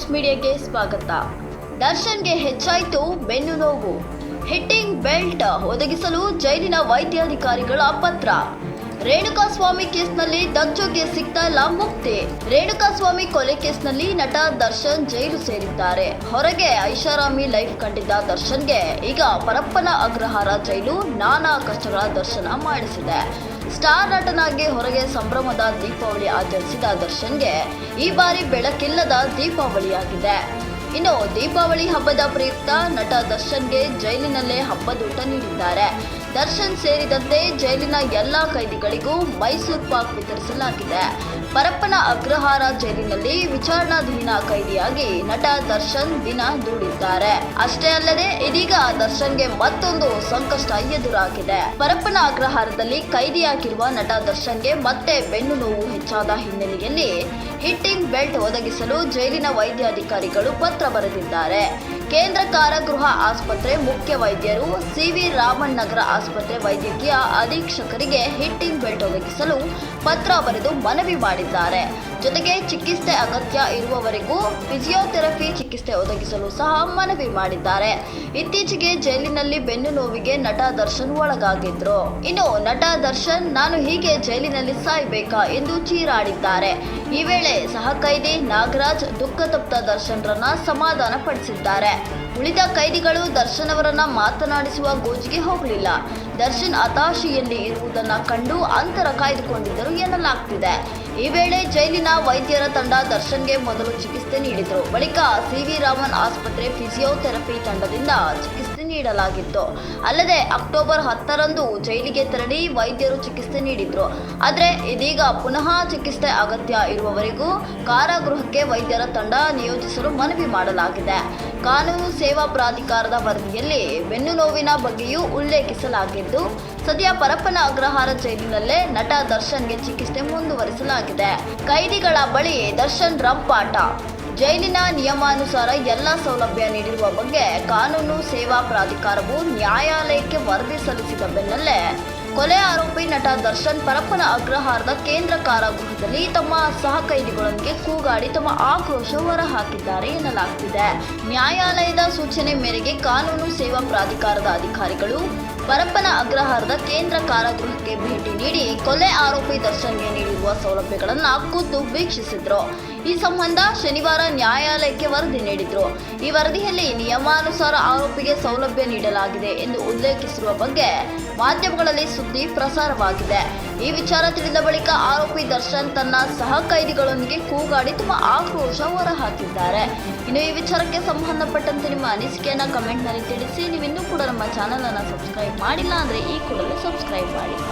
Times ಮೀಡಿಯಾಗೆ ಸ್ವಾಗತ. ದರ್ಶನ್ಗೆ ಹೆಚ್ಚಾಯಿತು ಬೆನ್ನು ನೋವು. ಹಿಟ್ಟಿಂಗ್ ಬೆಲ್ಟ್ ಒದಗಿಸಲು ಜೈಲಿನ ವೈದ್ಯಾಧಿಕಾರಿಗಳ ಪತ್ರ. ರೇಣುಕಾಸ್ವಾಮಿ ಕೇಸ್ನಲ್ಲಿ ದಚ್ಚುಗೆ ಸಿಗ್ತಾ ಇಲ್ಲ ಮುಕ್ತಿ ರೇಣುಕಾಸ್ವಾಮಿ ಕೊಲೆ ಕೇಸ್ನಲ್ಲಿ ನಟ ದರ್ಶನ್ ಜೈಲು ಸೇರಿದ್ದಾರೆ. ಹೊರಗೆ ಐಷಾರಾಮಿ ಲೈಫ್ ಕಂಡಿದ್ದ ದರ್ಶನ್ಗೆ ಈಗ ಪರಪ್ಪನ ಅಗ್ರಹಾರ ಜೈಲು ನಾನಾ ಕಷ್ಟಗಳ ದರ್ಶನ ಮಾಡಿಸಿದೆ. ಸ್ಟಾರ್ ನಟನಾಗಿ ಹೊರಗೆ ಸಂಭ್ರಮದ ದೀಪಾವಳಿ ಆಚರಿಸಿದ ದರ್ಶನ್ಗೆ ಈ ಬಾರಿ ಬೆಳಕಿಲ್ಲದ ದೀಪಾವಳಿಯಾಗಿದೆ. ಇನ್ನು ದೀಪಾವಳಿ ಹಬ್ಬದ ಪ್ರಯುಕ್ತ ನಟ ದರ್ಶನ್ಗೆ ಜೈಲಿನಲ್ಲೇ ಹಬ್ಬದೂಟ ನೀಡಿದ್ದಾರೆ. ದರ್ಶನ್ ಸೇರಿದಂತೆ ಜೈಲಿನ ಎಲ್ಲಾ ಕೈದಿಗಳಿಗೂ ಮೈಸೂರು ಪಾಕ್ ವಿತರಿಸಲಾಗಿದೆ. ಪರಪ್ಪನ ಅಗ್ರಹಾರ ಜೈಲಿನಲ್ಲಿ ವಿಚಾರಣಾಧೀನ ಕೈದಿಯಾಗಿ ನಟ ದರ್ಶನ್ ದಿನ ದೂಡಿದ್ದಾರೆ. ಅಷ್ಟೇ ಅಲ್ಲದೆ, ಇದೀಗ ದರ್ಶನ್ಗೆ ಮತ್ತೊಂದು ಸಂಕಷ್ಟ ಎದುರಾಗಿದೆ. ಪರಪ್ಪನ ಅಗ್ರಹಾರದಲ್ಲಿ ಕೈದಿಯಾಗಿರುವ ನಟ ದರ್ಶನ್ಗೆ ಮತ್ತೆ ಬೆನ್ನು ನೋವು ಹೆಚ್ಚಾದ ಹಿನ್ನೆಲೆಯಲ್ಲಿ ಹಿಟ್ಟಿಂಗ್ ಬೆಲ್ಟ್ ಒದಗಿಸಲು ಜೈಲಿನ ವೈದ್ಯಾಧಿಕಾರಿಗಳು ಪತ್ರ ಬರೆದಿದ್ದಾರೆ. ಕೇಂದ್ರ ಕಾರಾಗೃಹ ಆಸ್ಪತ್ರೆ ಮುಖ್ಯ ವೈದ್ಯರು ಸಿವಿ ರಾಮನ್ ನಗರ ಆಸ್ಪತ್ರೆ ವೈದ್ಯಕೀಯ ಅಧೀಕ್ಷಕರಿಗೆ ಹಿಟ್ಟಿಂಗ್ ಬೆಲ್ಟ್ ಒದಗಿಸಲು ಪತ್ರ ಬರೆದು ಮನವಿ ಮಾಡಿದ್ದಾರೆ. ಜೊತೆಗೆ ಚಿಕಿತ್ಸೆ ಅಗತ್ಯ ಇರುವವರೆಗೂ ಫಿಸಿಯೋಥೆರಪಿ ಚಿಕಿತ್ಸೆ ಒದಗಿಸಲು ಸಹ ಮನವಿ ಮಾಡಿದ್ದಾರೆ. ಇತ್ತೀಚೆಗೆ ಜೈಲಿನಲ್ಲಿ ಬೆನ್ನು ನೋವಿಗೆ ನಟ ದರ್ಶನ್ ಒಳಗಾಗಿದ್ರು. ಇನ್ನು ನಟ ದರ್ಶನ್, ನಾನು ಹೀಗೆ ಜೈಲಿನಲ್ಲಿ ಸಾಯ್ಬೇಕಾ ಎಂದು ಚೀರಾಡಿದ್ದಾರೆ. ಈ ವೇಳೆ ಸಹ ಕೈದಿ ನಾಗರಾಜ್ ದುಃಖತಪ್ತ ದರ್ಶನ್ರನ್ನ ಸಮಾಧಾನ ಪಡಿಸಿದ್ದಾರೆ ಉಳಿದ ಕೈದಿಗಳು ದರ್ಶನ್ ಅವರನ್ನ ಮಾತನಾಡಿಸುವ ಗೋಜಿಗೆ ಹೋಗಲಿಲ್ಲ. ದರ್ಶನ್ ಹತಾಶೆಯಲ್ಲಿ ಇರುವುದನ್ನ ಕಂಡು ಅಂತರ ಕಾಯ್ದುಕೊಂಡಿದ್ದರು ಎನ್ನಲಾಗ್ತಿದೆ. ಈ ವೇಳೆ ಜೈಲಿನ ವೈದ್ಯರ ತಂಡ ದರ್ಶನ್ಗೆ ಮೊದಲು ಚಿಕಿತ್ಸೆ ನೀಡಿದರು. ಬಳಿಕ ಸಿವಿ ರಾಮನ್ ಆಸ್ಪತ್ರೆ ಫಿಸಿಯೋಥೆರಪಿ ತಂಡದಿಂದ ಚಿಕಿತ್ಸೆ ನೀಡಲಾಗಿತ್ತು. ಅಲ್ಲದೆ ಅಕ್ಟೋಬರ್ ಹತ್ತರಂದು ಜೈಲಿಗೆ ತೆರಳಿ ವೈದ್ಯರು ಚಿಕಿತ್ಸೆ ನೀಡಿದ್ರು. ಆದರೆ ಇದೀಗ ಪುನಃ ಚಿಕಿತ್ಸೆ ಅಗತ್ಯ ಇರುವವರೆಗೂ ಕಾರಾಗೃಹಕ್ಕೆ ವೈದ್ಯರ ತಂಡ ನಿಯೋಜಿಸಲು ಮನವಿ ಮಾಡಲಾಗಿದೆ. ಕಾನೂನು ಸೇವಾ ಪ್ರಾಧಿಕಾರದ ವರದಿಯಲ್ಲಿ ಬೆನ್ನು ನೋವಿನ ಬಗ್ಗೆಯೂ ಉಲ್ಲೇಖಿಸಲಾಗಿದ್ದು, ಸದ್ಯ ಪರಪ್ಪನ ಅಗ್ರಹಾರ ಜೈಲಿನಲ್ಲೇ ನಟ ದರ್ಶನ್ಗೆ ಚಿಕಿತ್ಸೆ ಮುಂದುವರಿಸಲಾಗಿದೆ. ಕೈದಿಗಳ ಬಳಿ ದರ್ಶನ್ ರಂಪಾಟ. ಜೈಲಿನ ನಿಯಮಾನುಸಾರ ಎಲ್ಲ ಸೌಲಭ್ಯ ನೀಡಿರುವ ಬಗ್ಗೆ ಕಾನೂನು ಸೇವಾ ಪ್ರಾಧಿಕಾರವು ನ್ಯಾಯಾಲಯಕ್ಕೆ ವರದಿ ಸಲ್ಲಿಸಿದ ಬೆನ್ನಲ್ಲೇ ಕೊಲೆ ಆರೋಪಿ ನಟ ದರ್ಶನ್ ಪರಪ್ಪನ ಅಗ್ರಹಾರದ ಕೇಂದ್ರ ಕಾರಾಗೃಹದಲ್ಲಿ ತಮ್ಮ ಸಹಕೈದಿಗಳೊಂದಿಗೆ ಕೂಗಾಡಿ ತಮ್ಮ ಆಕ್ರೋಶ ಹೊರಹಾಕಿದ್ದಾರೆ ಎನ್ನಲಾಗುತ್ತಿದೆ. ನ್ಯಾಯಾಲಯದ ಸೂಚನೆ ಮೇರೆಗೆ ಕಾನೂನು ಸೇವಾ ಪ್ರಾಧಿಕಾರದ ಅಧಿಕಾರಿಗಳು ಪರಪ್ಪನ ಅಗ್ರಹಾರದ ಕೇಂದ್ರ ಕಾರಾಗೃಹಕ್ಕೆ ಭೇಟಿ ನೀಡಿ ಕೊಲೆ ಆರೋಪಿ ದರ್ಶನ್ಗೆ ನೀಡಿರುವ ಸೌಲಭ್ಯಗಳನ್ನು ಖುದ್ದು ವೀಕ್ಷಿಸಿದ್ರು. ಈ ಸಂಬಂಧ ಶನಿವಾರ ನ್ಯಾಯಾಲಯಕ್ಕೆ ವರದಿ ನೀಡಿದ್ರು. ಈ ವರದಿಯಲ್ಲಿ ನಿಯಮಾನುಸಾರ ಆರೋಪಿಗೆ ಸೌಲಭ್ಯ ನೀಡಲಾಗಿದೆ ಎಂದು ಉಲ್ಲೇಖಿಸಿರುವ ಬಗ್ಗೆ ಮಾಧ್ಯಮಗಳಲ್ಲಿ ಸುದ್ದಿ ಪ್ರಸಾರವಾಗಿದೆ. ಈ ವಿಚಾರ ತಿಳಿದ ಬಳಿಕ ಆರೋಪಿ ದರ್ಶನ್ ತನ್ನ ಸಹ ಕೈದಿಗಳೊಂದಿಗೆ ಕೂಗಾಡಿ ತುಂಬ ಆಕ್ರೋಶ ಹೊರಹಾಕಿದ್ದಾರೆ. ಇನ್ನು ಈ ವಿಚಾರಕ್ಕೆ ಸಂಬಂಧಪಟ್ಟಂತೆ ನಿಮ್ಮ ಅನಿಸಿಕೆಯನ್ನು ಕಮೆಂಟ್ನಲ್ಲಿ ತಿಳಿಸಿ. ನೀವಿನ್ನೂ ಕೂಡ ನಮ್ಮ ಚಾನಲನ್ನು ಸಬ್ಸ್ಕ್ರೈಬ್ ಮಾಡಿಲ್ಲ ಅಂದ್ರೆ ಈ ಕೂಡಲೇ ಸಬ್ಸ್ಕ್ರೈಬ್ ಮಾಡಿ.